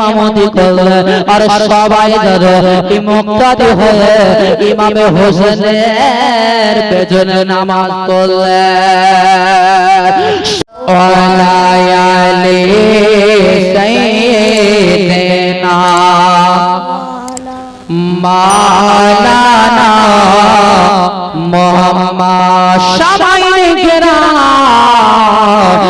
ইমামতি করলেন আর সবাই হয়ে ইমামে হোসেনের পেছনে নামাজ সাইয়্যিদিনা মাওলানা মোহাম্মদ সবাই ঘেরা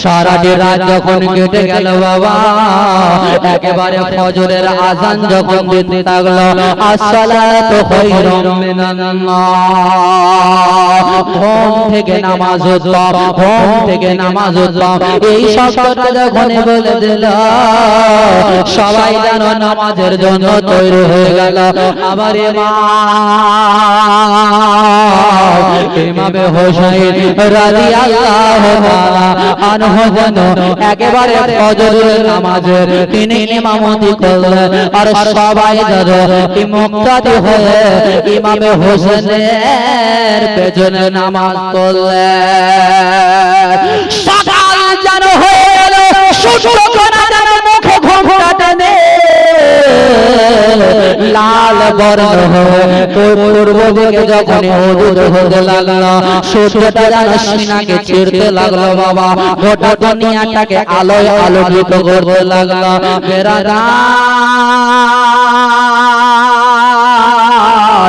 সারাটি রাত যখন কেটে গেল বাবা, একেবারে ফজরের আজান যখন দিতে থাকল, আসসালাতু খায়রুম মিনান ঘুম থেকে নামাজ উত্তম, ঘুম থেকে নামাজ উত্তম। এই শব্দটা যখন বলে দিল, সবাই যেন নামাজের জন্য তৈরি হয়ে গেল। আমার ইমামে হোসেন রাদিয়াল্লাহু তাআলা আনহু যেন একেবারে ফজরের নামাজের তিনি ইমামতি করলেন, আর সবাই যেন মুক্তাদি হয়ে ইমামে হোসেনের পেছনে নামাজ পড়লেন। সকাল যেন হয়ে গেল সূর্যকণা লাল বর্ণ পূর্ব দিকে যখন হলুদ হতে লাগল, সূর্যটা যেন সিনাকে ছিড়তে লাগল বাবা। গোটা দুনিয়াটাকে আলোয় আলোকিত করতে লাগল। বেরাদা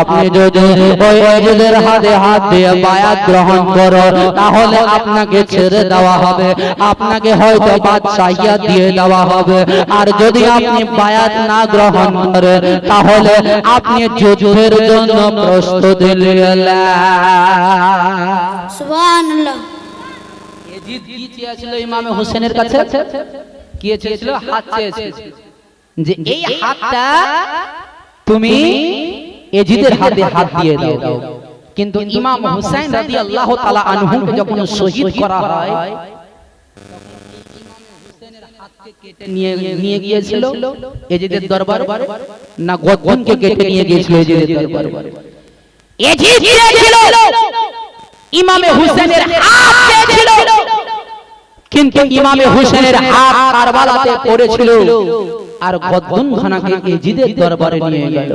আপনি যদি ওই এজেদের হাতে হাত দিয়ে বায়াত গ্রহণ করো তাহলে আপনাকে ছেড়ে দেওয়া হবে। আপনাকে হয়তো বাদশাহিয়া দিয়ে দেওয়া হবে। আর যদি আপনি বায়াত না গ্রহণ করেন তাহলে আপনি যুদ্ধের জন্য প্রস্তুতি সুবহানাল্লাহ। এজিদ কি চেয়েছিল ইমামে হোসেনের কাছে? কি চেয়েছিল? হাত চেয়েছিল। যে এই হাতটা তুমি এজিদের হাতে হাত দিয়ে দাও। কিন্তু ইমাম হুসাইন রাদিয়াল্লাহু তাআলা আনহুকে যখন শহীদ করা হয় নিয়ে নিয়ে গিয়েছিল এজিদের দরবার না গদ্দনকে কেটে নিয়ে গিয়েছিল এজিদের দরবার। এজিদ চেয়েছিল ইমামে হুসেনের হাত চেয়েছিল কিন্তু ইমামে হুসেনের হাত কারবালাতে পড়েছিল। আর গদ্দুন খানাকে এজিদের দরবারে নিয়ে গেল।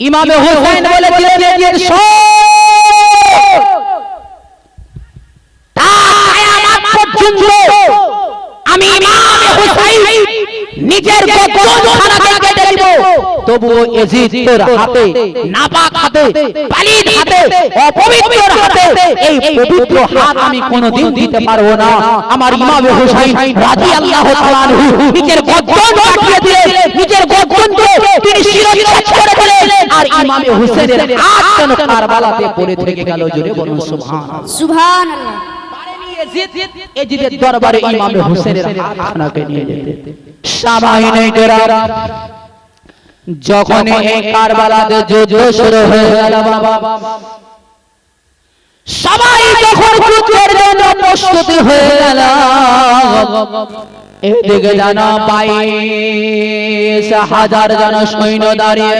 ইমামে হুসেন তার কিয়ামত আমি ইমামে হুসাইন নিজের কেটে দিব তবুও এজিদ তোর হাতে নাপাক হাতে পালিত হাতে অপবিত্র হাতে এই পবিত্র হাত আমি কোনোদিন দিতে পারব না। আমার ইমাম হুসাইন রাদিয়াল্লাহু তাআলা নিজের গর্দন কাটিয়ে দিলেন নিজের গর্দনকে তিনি শিরচ্ছেদ দিলেন ইমাম হুসাইনের হাত কারবালাতে পড়ে থেকে গেল জোরে বলুন সুবহানাল্লাহ সুবহানাল্লাহ দরবারে ইমাম হুসেনের হাত নিয়ে যেতে। সামাইনে গেরা যখন এই কারবালাতে যুদ্ধ শুরু হয়ে গেল বাবা। সবাই যখন যুদ্ধের জন্য প্রস্তুতি হয়ে গেল এদিকে জানা বাইশ হাজার জন সৈন্য দাঁড়িয়ে।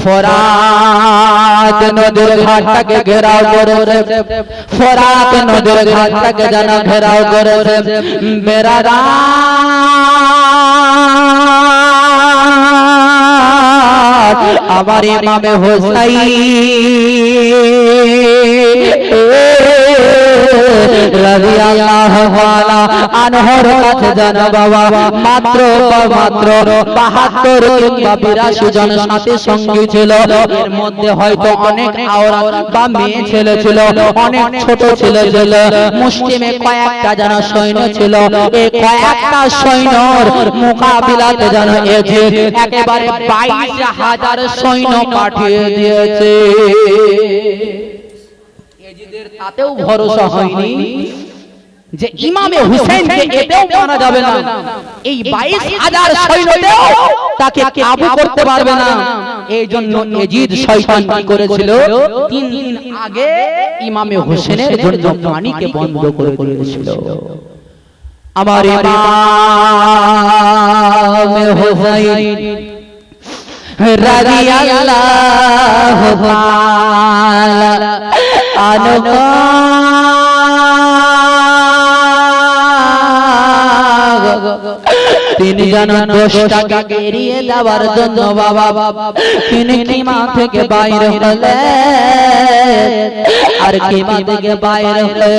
ফরাত নদীর ঘাটটাকে ঘেরাও করেছে। ফরাত নদীর ঘাটটাকে যেন ঘেরাও করেছে। বেড়ারা আমার ইমামে হোসাই আনহর কাছে বাবা মাত্র মাত্র 72 কিংবা 82 জন ছিল। এর মধ্যে হয়তো ছেলে ছিল, অনেক ছোট ছেলে ছিল, মুসলিমে কয়েকটা সৈন্য ছিল। এই সৈন্যর মোকাবিলাতে যেন এজিদ একেবারে বাইশ হাজার সৈন্য পাঠিয়ে দিয়েছে। এজিদের তাতেও ভরসা হয়নি যে ইমামে হুসেনকে এতেও মানা যাবে না। এই বাইশ হাজার সৈন্যতেও তাকে কাবু করতে পারবে না। এই জন্য এজিদ শয়তান কি করেছিল? তিন দিন আগে ইমামে হুসেনের জন্য পানিকে বন্ধ করে দিয়েছিল। আমার ইমামে হুসাইন রাদিয়াল্লাহু তাআলা। আনহু তিনি যেন দোষটাকে এড়িয়ে দেওয়ার জন্য বাবা, তিনি কিমা থেকে বাইরে হলে আর কিমা থেকে বাইরে হলে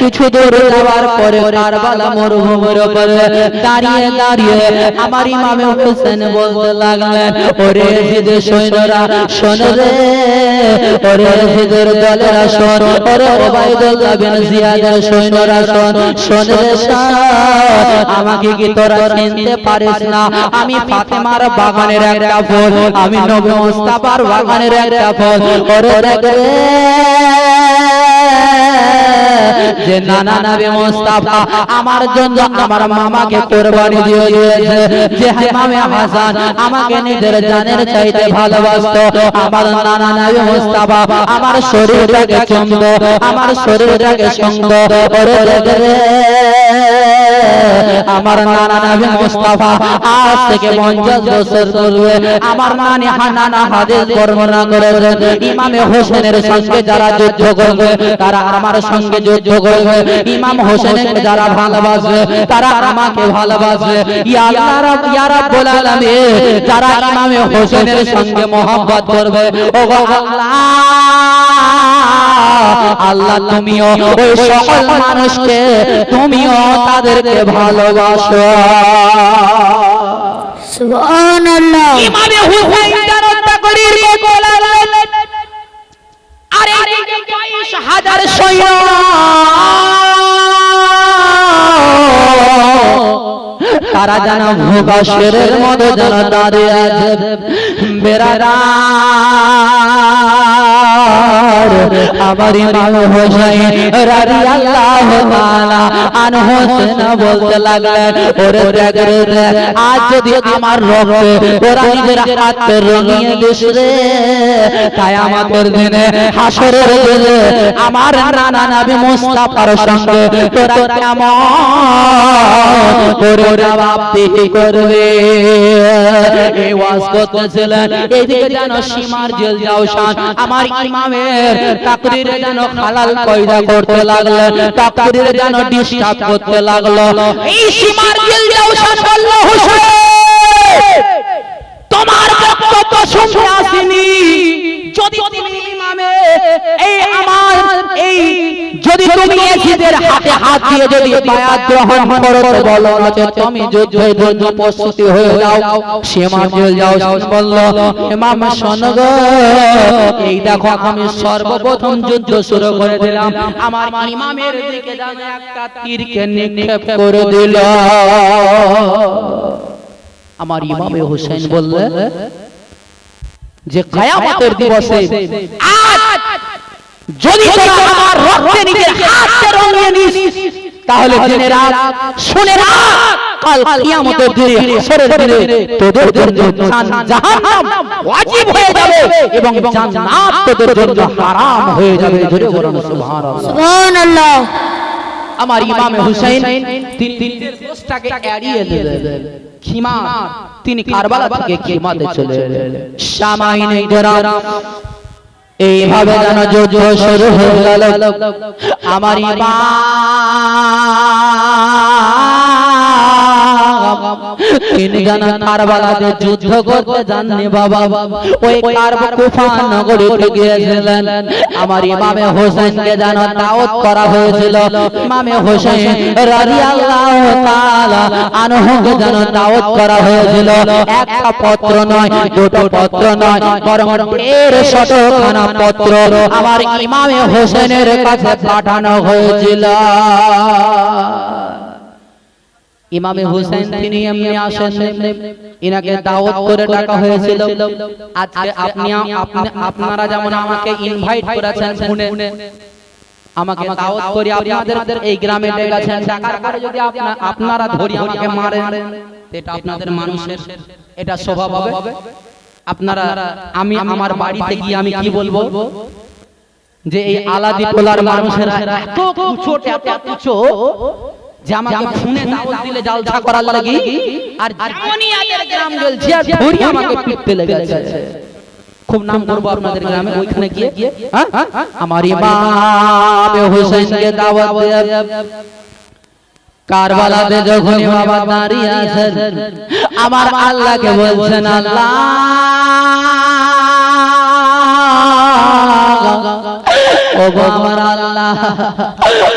কিছু দূর যাওয়ার পরে কারবালা মরুভূমির উপরে দাঁড়িয়ে দাঁড়িয়ে আমার ইমামে হোসেন বলতে লাগলেন, ওরে জিদে সৈন্যরা, শোন রে, ওরে জিদের দলেরা শোন, ওরে ওবাইদুল্লাহ বিন জিয়াদের সৈন্যরা শোন শোন রে আমাকে কি তোরা চিনতে পারিস না। আমি ফাতেমার বাগানের একটা ফুল। আমি নবী মুস্তাফার বাগানের একটা ফুল। ওরে যে নানা নবী মুস্তাফা আমার জন্য আমার মামাকে কুরবানি দিয়ে দিয়েছে। যে ইমামে হাসান আমাকে নিজের জানের চাইতে ভালোবাসতো। আমার নানা নবী মুস্তাফা আমার শরীরটাকে চুমত আমার শরীরটাকে সঙ্গ ওরে রে আমার নানা নবী মুস্তাফা আজ থেকে 50 বছর পূর্বে আমার নানি হাদিস বর্ণনা করেছেন। ইমামে হোসেনের সঙ্গে যারা যুদ্ধ করবে, তারা আমার সঙ্গে যুদ্ধ করবে। ইমাম হোসেনকে যারা তারা আমাকে ইয়া আল্লাহ ইয়া রাব্বুল আলামিন, যারা ইমামে হোসেনের সঙ্গে mohabbat করবে ও আল্লাহ! আল্লাহ তুমিও ওই সকল মানুষকে তুমিও তাদেরকে ভালোবাসো। সুবহানাল্লাহ। ইমামে হুসাইন জানতা বলালেন আরে এই 22 হাজার সৈন্য। তারা যেন ভূবাসের মতো যেন দাঁড়িয়ে আছে। বেড়ারা আমার ইমাম হোসাইন রাদিয়াল্লাহু তাআলা আনহু বলতে লাগলেন, ওরে দেখ রে আজ যদি আমার রক্তে ওরা নিজের রঙিয়ে দিস রে দিনে দিনে আমার নানা নবী মুস্তাফার সঙ্গে তোরা কেমন করে করবে? এই ওয়াজ করতেছিলেন, এদিকে যেন সীমার জেল যাও শান আমার ইমামের তাকরিরে যেন হালাল পয়দা করতে লাগলেন তাকরিরে যেন ডিস্টার্ব করতে লাগল। এই সীমার জেল যাও শান হোসেন তোমার বক্তব্য শুনতে আসিনি। যদি তুমি ইমামে এই আমার এই যদি তুমি এজিদের হাতে হাত দিয়ে যদি বায়াত গ্রহণ করো তো বলো যে তুমি যুদ্ধের জন্য প্রস্তুতি হয়ে যাও। জেল যাও বলল ইমাম শোনো গো। এই দেখো আমি সর্বপ্রথম যুদ্ধ শুরু করে দিলাম। আমার ইমামের দিকে একটা তীরকে নিক্ষেপ করে দিল। আমার ইমামে হোসেন বললে যে কায়ামতের দিবসে আজ যদি আমার রক্তে নিজের হাতে রঙিয়ে নিস তাহলে জেনে রাখ শুনে রাখ কাল কিয়ামতের দিনে হাসরের দিনে তোদের জন্য জাহান্নাম ওয়াজিব হয়ে যাবে এবং জান্নাত তোদের জন্য হারাম হয়ে যাবে জোরে বলুন সুবহানাল্লাহ সুবহানাল্লাহ আমার ইমামে হুসাইন তিনি নিজের দোষটাকে এড়িয়ে দিলেন খিমা তিনি কারবালা থেকে খিমাতে চলে সামাইনে গ্রাম এইভাবে যেন যুদ্ধ শুরু হয়ে গেল। আমার ইমাম তিনি জানা যুদ্ধ করতে বাবা। ওই কুফা গিয়েছিলেন। আমার ইমামে হোসেনকে জানো দাওয়াত করা হয়েছিল। ইমামে হোসেন রাদিয়াল্লাহু তাআলা আনহুকে জানো দাওয়াত করা হয়েছিল। একটা পত্র নয়, দুটো পত্র নয়, বরং এর শতখানা পত্র আমার ইমামে হোসেনের কাছে পাঠানো হয়েছিল। ইমামে হোসেন তিনি এমনি আসেন। ইনাকে দাওয়াত করে ডাকা হয়েছিল। আজকে আপনি আপনি- আপনারা যেমন আমাকে ইনভাইট করেছেন ফোনে আমাকে দাওয়াত করে আপনাদের এই গ্রামে ডেকেছেন। ডাকার পরে যদি আপনা- আপনারা ধরি আমাকে মারেন এটা আপনাদের মানুষের এটা স্বভাব হবে। আপনারা আমি আমার বাড়িতে গিয়ে আমি কি বলব? যে এই আলাদি টোলার মানুষেরা এত কুচো এত কুচো। যে আমাকে ফোনে দাওয়াত দিলে জালসা করার লাগি আর যেমনই গ্রাম গেলছে আর ধরি আমাকে পিটতে লেগেছে। খুব নাম করব আপনাদের গ্রামে ওইখানে গিয়ে হ্যাঁ? আমার ইমাম হোসেনকে দাওয়াত দেয়া কারবালাতে যখন বাবা দাঁড়িয়ে আছেন আমার আল্লাহকে বলছেন আল্লাহ। ও গো আমার আল্লাহ।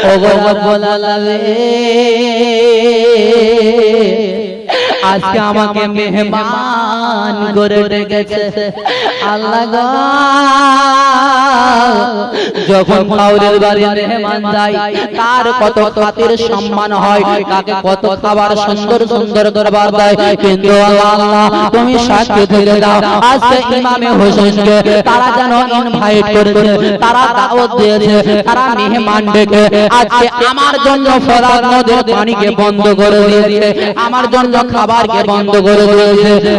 ও গো রব্বুল আলামিন আজকে আমাকে মেহমান করে আল্লাহ যখন কাউরের বাড়ি মেহমান তার কত সম্মান হয়, তাকে কত খাবার সুন্দর সুন্দর খাবার দেয়। কিন্তু আল্লাহ, তুমি সাক্ষী দাও, আজকে ইমামে হোসেনকে তারা যেন ইনভাইট তারা দিয়েছে, তারা মেহমান ডেকে আজকে আমার জন্য ফরাদ নদীর পানিকে বন্ধ করে দিয়েছে। আমার জন্য খাবারকে বন্ধ করে দিয়েছে?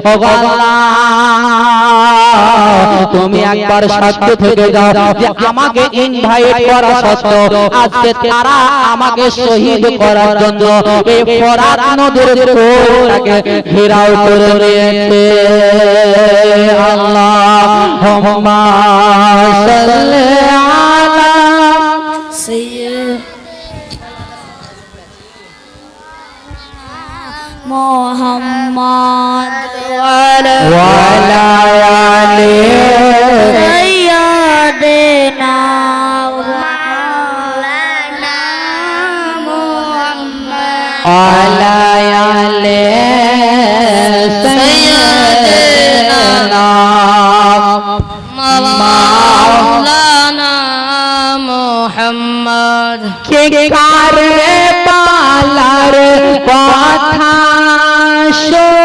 তুমি একবার সাক্ষী থেকে যাও আমাকে ইনভাইট করা সত্ত্বেও আজকে তারা আমাকে শহীদ করার জন্য এই ফরাত নদীর কোরাকে ঘেরাও করে দিয়েছে। আল্লাহ হুম্মা সাল্লি মোহাম্মদ ওয়ালা আলি সাইয়্যিদিনা মাওলানা মুহাম্মদ ওয়ালা আলি সাইয়্যিদিনা মাওলানা মুহাম্মদ কে কারে শোনে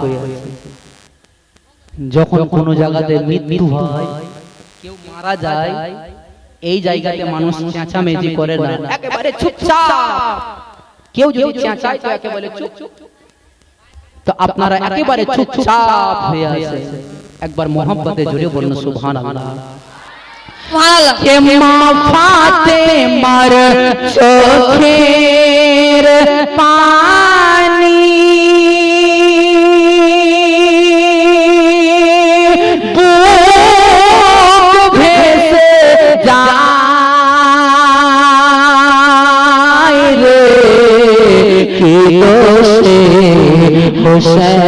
হয়ে যখন কোনো জায়গাতে মৃত্যু হয় কেউ মারা যায় এই জায়গাতে মানুষ চেঁচামেচি করে না। একেবারে চুপচাপ। কেউ যদি চেঁচায় তো একেবারে চুপ। তো আপনারা একেবারে চুপচাপ হয়ে আছে। একবার মোহাম্মতে জুড়ে বলুন সুবহানাল্লাহ। কে মা ফাতেমার চোখের পানি হোসেন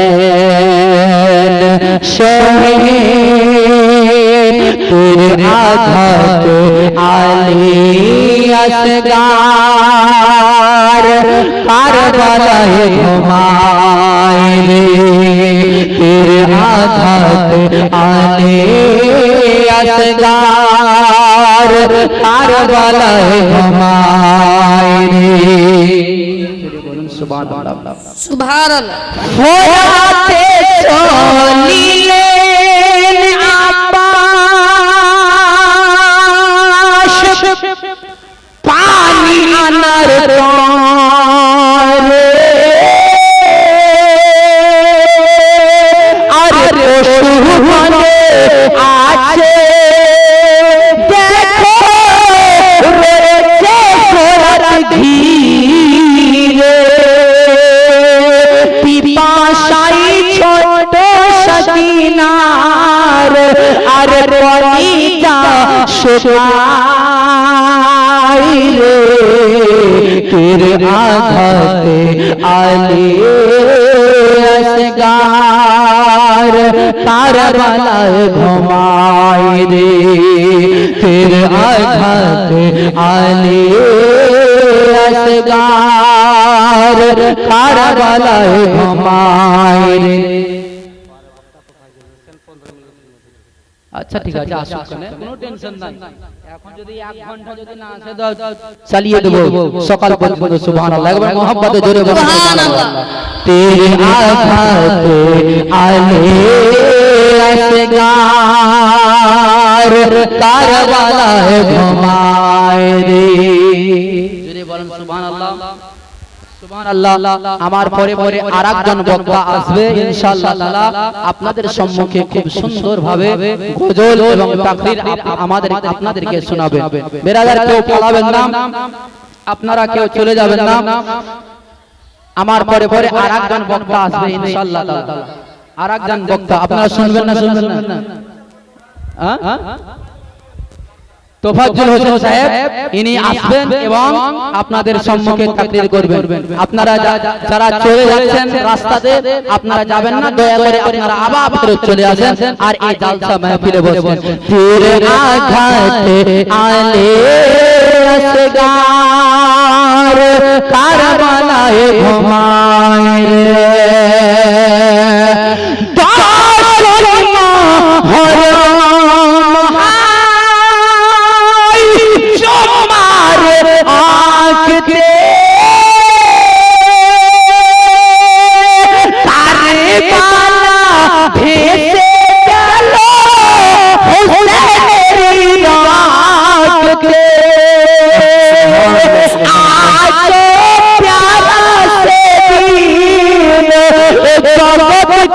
শহীদ তোর আঘাত আলী আসগার কারবালায় ঘুমায় রে। তোর আঘাত আলী আসগার কারবালায় ঘুমায় রে বলুন ফোরাতে চলিলেন পানি আনার শুকাই রে তের আঘাতে আলে আসগার কারবালায় ঘুমায় রে। তের আঘাতে আলে আসগার কারবালায় ঘুমায় রে। আচ্ছা ঠিক আছে আসুক কেন? টেনশন নাই। এখন যদি এক ঘণ্টা যদি না আসে তো চালিয়ে দেব। সকাল পর্যন্ত সুবহানাল্লাহ। একবার মোহাম্মতে জোরে বলুন। সুবহানাল্লাহ। তেরে আঘাতে আলে আসগার কারবালায় ঘুমায় রে। জোরে বলুন সুবহানাল্লাহ। আমার পরে পরে আরেকজন বক্তা আসবে, ইনশাআল্লাহ আপনাদের সম্মুখে খুব সুন্দরভাবে গজল এবং তাকরীর আমাদের আপনাদেরকে শোনাবেন। বেরাদার, কেউ পালাবেন না। আপনারা কেউ চলে যাবেন না। আমার পরে পরে আরেকজন বক্তা আসবে, ইনশাআল্লাহ তাআলা। আরেকজন বক্তা, আপনারা শুনবেন না শুনবেন না? হ্যাঁ? তোফাজ্জল হোসেন সাহেব ইনি আসবেন এবং আপনাদের সম্মুখে তাকরীর করবেন। আপনারা যারা চলে যাচ্ছেন রাস্তাতে আপনারা যাবেন না দয়া করে আপনারা আবার ফেরত চলে আসেন আর এই জালসা মাহফিলে বসবেন তেরে আঘাতে আলে আসগার কারবালায় ঘুমায়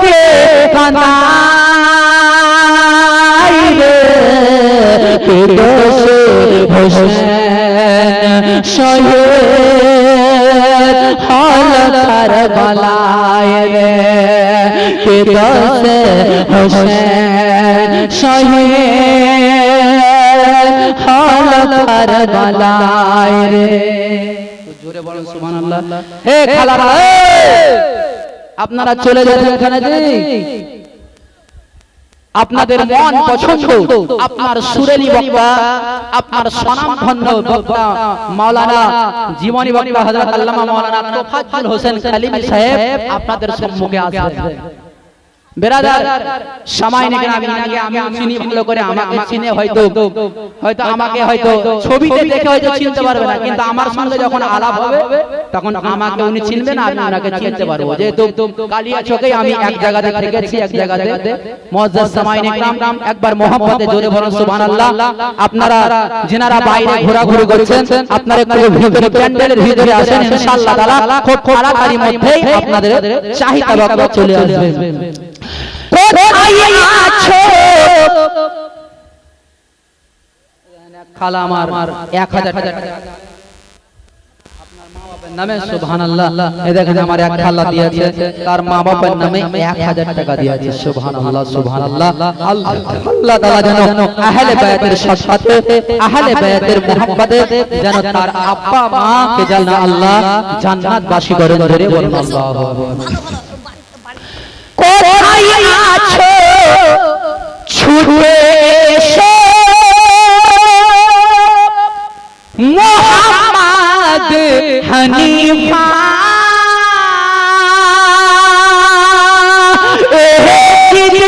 কে কানাই রে? পিরোসে হোসেন শহীদ হল কারবালায় রে। পিরোসে হোসেন শহীদ জোরে বলো সুবহানাল্লাহ। এ খালারা আপনারা চলে যাবেন এখানে যে। আপনাদের মন পছন্দ আপনার সুরেলি বক্তা আপনার স্বনামধন্য বক্তা মাওলানা জীবনী বক্তা হযরত আল্লামা মাওলানা তোফাজ্জল হোসেন সালিম সাহেব আপনাদের সম্মুখে আসবে বেরাদার সময় নেই আমি আগে আমি চিনি ভালো করে আমাকে চিনে হয়তো হয়তো আমাকে হয়তো ছবিতে দেখে হয়তো চিনতে পারবে না কিন্তু আমার সঙ্গে যখন আলাপ হবে তখন আমাকে উনি চিনবেন আমি ওনাকে চিনতে পারব। যেহেতু কালিয়া চোখে আমি এক জায়গাতে থেকেছি এক জায়গাতে মুআজ্জাজ সামাইন ইকরাম একবার মোহাম্মতে জোরে বলুন সুবহানাল্লাহ। আপনারা যিনারা বাইরে ঘোরাঘুরি করছেন আপনারা একটু ভিতরে প্যান্ডেলের ভিতরে আসেন ইনশাআল্লাহ তাআলা খুব তাড়াতাড়ি মধ্যেই আপনাদের চাহিদা চলে আসবে মা আল্লাহ যেন তার আব্বা মাকে যেন আল্লাহ জান্নাত বাসী করে ধরে বলুন আল্লাহু কোথায় আছো ছুটে এসো। মোহাম্মদ হানিফা। এহিদ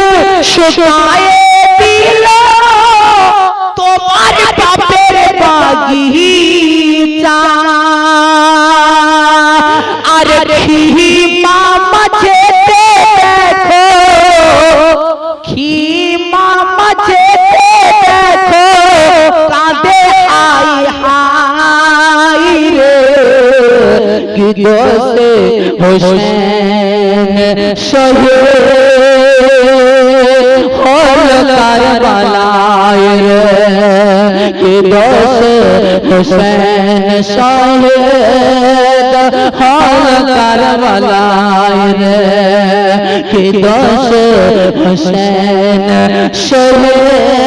দোষে হোসেন শহীদ হল কারবালায় কি দোষে হোসেন শহীদ হল কারবালায় কি দোষে হোসেন শহীদ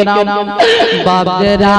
নাম বাবরা